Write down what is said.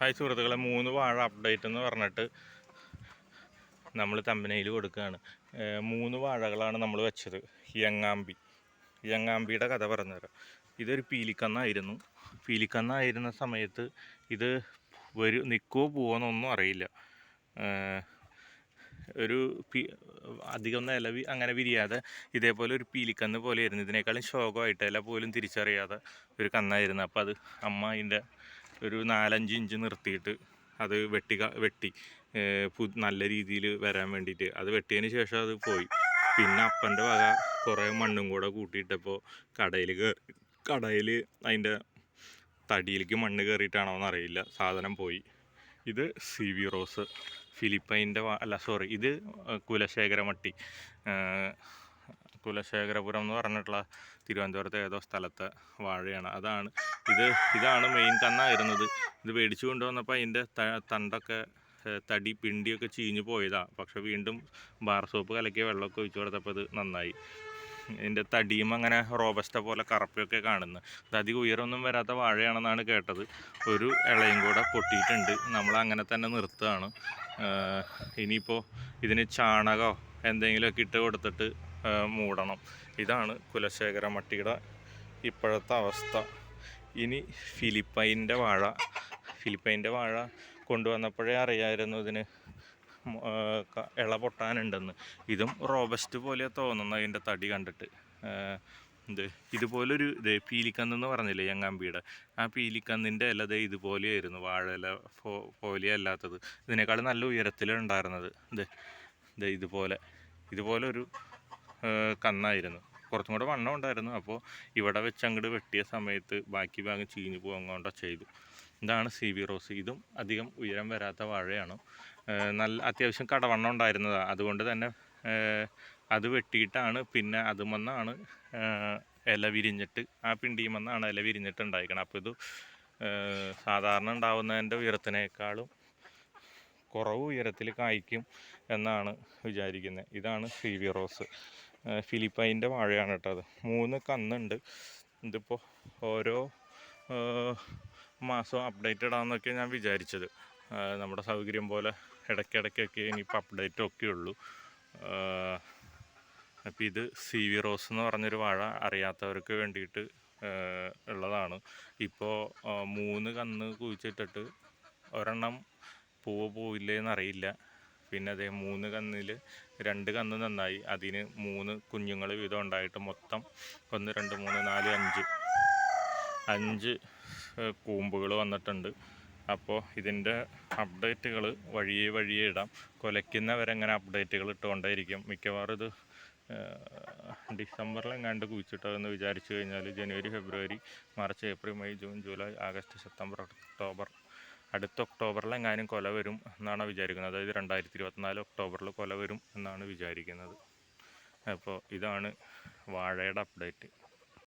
Hi സുഹൃത്തുക്കളെ മൂന്ന് വാഴ അപ്ഡേറ്റ് എന്ന് പറഞ്ഞിട്ട് നമ്മൾ തമ്പനയിൽ കൊടുക്കുകയാണ്. മൂന്ന് വാഴകളാണ് നമ്മൾ വെച്ചത് യങ്ങാമ്പി. യങ്ങാമ്പിയുടെ കഥ പറഞ്ഞുതരാം. ഇതൊരു പീലിക്കന്നായിരുന്നു. പീലിക്കന്നായിരുന്ന സമയത്ത് ഇത് വരും നിൽക്കുമോ പോവോന്നൊന്നും അറിയില്ല. ഒരു പി അധികം നിലവി അങ്ങനെ വിരിയാതെ ഇതേപോലെ ഒരു പീലിക്കന്ന് പോലെയായിരുന്നു. ഇതിനേക്കാളും ശോകമായിട്ട് ഇല പോലും തിരിച്ചറിയാതെ ഒരു കന്നായിരുന്നു. അപ്പോൾ അത് അമ്മ അതിന്റെ ഒരു നാലഞ്ച് ഇഞ്ച് നിർത്തിയിട്ട് അത് വെട്ടി വെട്ടി നല്ല രീതിയിൽ വരാൻ വേണ്ടിയിട്ട്. അത് വെട്ടിയതിന് ശേഷം അത് പോയി. പിന്നെ അപ്പന്റെ വക കുറേ മണ്ണും കൂടെ കൂട്ടിയിട്ടപ്പോൾ കടയിൽ കയറി കടയിൽ അതിന്റെ തടിയിലേക്ക് മണ്ണ് കയറിയിട്ടാണോ എന്നറിയില്ല. സാധനം പോയി. ഇത് സി വി റോസ് ഫിലിപ്പൈന്റെ അല്ല സോറി ഇത് കുലശേഖരമട്ടി കുലശേഖരപുരം എന്ന് പറഞ്ഞിട്ടുള്ള തിരുവനന്തപുരത്തെ ഏതോ സ്ഥലത്തെ വാഴയാണ്. അതാണ്. ഇത് ഇതാണ് മെയിൻ കന്നായിരുന്നത്. ഇത് മേടിച്ചു കൊണ്ടുവന്നപ്പോൾ അതിന്റെ തണ്ടൊക്കെ തടി പിണ്ടിയൊക്കെ ചീഞ്ഞു പോയതാണ് പക്ഷെ വീണ്ടും ബാർ സോപ്പ് കലക്കിയ വെള്ളമൊക്കെ ഒഴിച്ചു കൊടുത്തപ്പോൾ ഇത് നന്നായി. ഇതിന്റെ തടിയും അങ്ങനെ റോബസ്റ്റ പോലെ കറപ്പൊക്കെ കാണുന്നു. ഇത് അധികം ഉയരമൊന്നും വരാത്ത വാഴയാണെന്നാണ് കേട്ടത്. ഒരു ഇളയും കൂടെ പൊട്ടിയിട്ടുണ്ട്. നമ്മൾ അങ്ങനെ തന്നെ നിർത്തുകയാണ്. ഇനിയിപ്പോൾ ഇതിന് ചാണകമോ എന്തെങ്കിലുമൊക്കെ ഇട്ട് കൊടുത്തിട്ട് മൂടണം. ഇതാണ് കുലശേഖര മട്ടിയുടെ ഇപ്പോഴത്തെ അവസ്ഥ. ഇനി ഫിലിപ്പൈന്റെ വാഴ. ഫിലിപ്പൈന്റെ വാഴ കൊണ്ടുവന്നപ്പോഴേ അറിയായിരുന്നു ഇതിന് ഇള പൊട്ടാനുണ്ടെന്ന്. ഇതും റോബസ്റ്റ് പോലെ തോന്നുന്നു അതിന്റെ തടി കണ്ടിട്ട്. ഇത് ഇതുപോലൊരു ഇത് പീലിക്കന്ന് എന്ന് പറഞ്ഞില്ലേ ചങ്ങാമ്പിയുടെ ആ പീലിക്കന്നിന്റെ ഇല ദേ ഇതുപോലെയായിരുന്നു വാഴ ഇല ഫോ പോലെ അല്ലാത്തത് ഇതിനേക്കാൾ നല്ല ഉയരത്തിലുണ്ടായിരുന്നത് ഇത് ഇത് ഇതുപോലെ ഇതുപോലെ ഒരു കന്നായിരുന്നു. കുറച്ചും കൂടെ വണ്ണം ഉണ്ടായിരുന്നു. അപ്പോൾ ഇവിടെ വെച്ച് അങ്ങോട്ട് വെട്ടിയ സമയത്ത് ബാക്കി ഭാഗം ചീഞ്ഞു പോകാൻ ചെയ്തു. ഇതാണ് സി വി റോസ്. ഇതും അധികം ഉയരം വരാത്ത വാഴയാണ്. നല്ല അത്യാവശ്യം കടവണ്ണം ഉണ്ടായിരുന്നതാണ് അതുകൊണ്ട് തന്നെ അത് വെട്ടിയിട്ടാണ് പിന്നെ അതുമെന്നാണ് ഇല വിരിഞ്ഞിട്ട് ആ പിണ്ടിയുമെന്നാണ് ഇല വിരിഞ്ഞിട്ട് ഉണ്ടായിരിക്കണം അപ്പോൾ ഇത് സാധാരണ ഉണ്ടാവുന്നതിന്റെ ഉയരത്തിനേക്കാളും കുറവ് ഉയരത്തിൽ കായ്ക്കും എന്നാണ് വിചാരിക്കുന്നത് ഇതാണ് സീവി റോസ്. ഫിലിപ്പൈന്റെ വാഴയാണ് കേട്ടോ അത്. മൂന്ന് കന്നുണ്ട്. ഇതിപ്പോൾ ഓരോ മാസവും അപ്ഡേറ്റ് ഇടാമെന്നൊക്കെ ഞാൻ വിചാരിച്ചത്. നമ്മുടെ സൗകര്യം പോലെ ഇടയ്ക്കിടയ്ക്കൊക്കെ ഇനിയിപ്പോൾ അപ്ഡേറ്റ് ഒക്കെ ഉള്ളൂ. അപ്പോൾ ഇത് സി വി റോസ് എന്ന് പറഞ്ഞൊരു വാഴ അറിയാത്തവർക്ക് വേണ്ടിയിട്ട് ഉള്ളതാണ്. ഇപ്പോൾ മൂന്ന് കന്ന് കുഴിച്ചിട്ടിട്ട് ഒരെണ്ണം പൂവ് പോവില്ലേ എന്നറിയില്ല. പിന്നെ അതേ മൂന്ന് കന്നിൽ രണ്ട് കന്ന് നന്നായി. അതിന് മൂന്ന് കുഞ്ഞുങ്ങൾ വീതം ഉണ്ടായിട്ട് മൊത്തം ഒന്ന് രണ്ട് മൂന്ന് നാല് അഞ്ച്. അഞ്ച് കൂമ്പുകൾ വന്നിട്ടുണ്ട്. അപ്പോൾ ഇതിന്റെ അപ്ഡേറ്റുകൾ വഴിയെ വഴിയെ ഇടാം. കൊലയ്ക്കുന്നവരെങ്ങനെ അപ്ഡേറ്റുകൾ ഇട്ടുകൊണ്ടേയിരിക്കും? മിക്കവാറും ഇത് ഡിസംബറിൽ എങ്ങാണ്ട് കുഴിച്ചിട്ടതെന്ന് വിചാരിച്ചു കഴിഞ്ഞാൽ January February March April May June July August September October അടുത്ത ഒക്ടോബറിൽ എങ്ങാനും കൊല വരും എന്നാണ് വിചാരിക്കുന്നത്. അതായത് രണ്ടായിരത്തി ഇരുപത്തിനാല് ഒക്ടോബറിൽ കൊല വരും എന്നാണ് വിചാരിക്കുന്നത്. അപ്പോൾ ഇതാണ് വാഴയുടെ അപ്ഡേറ്റ്.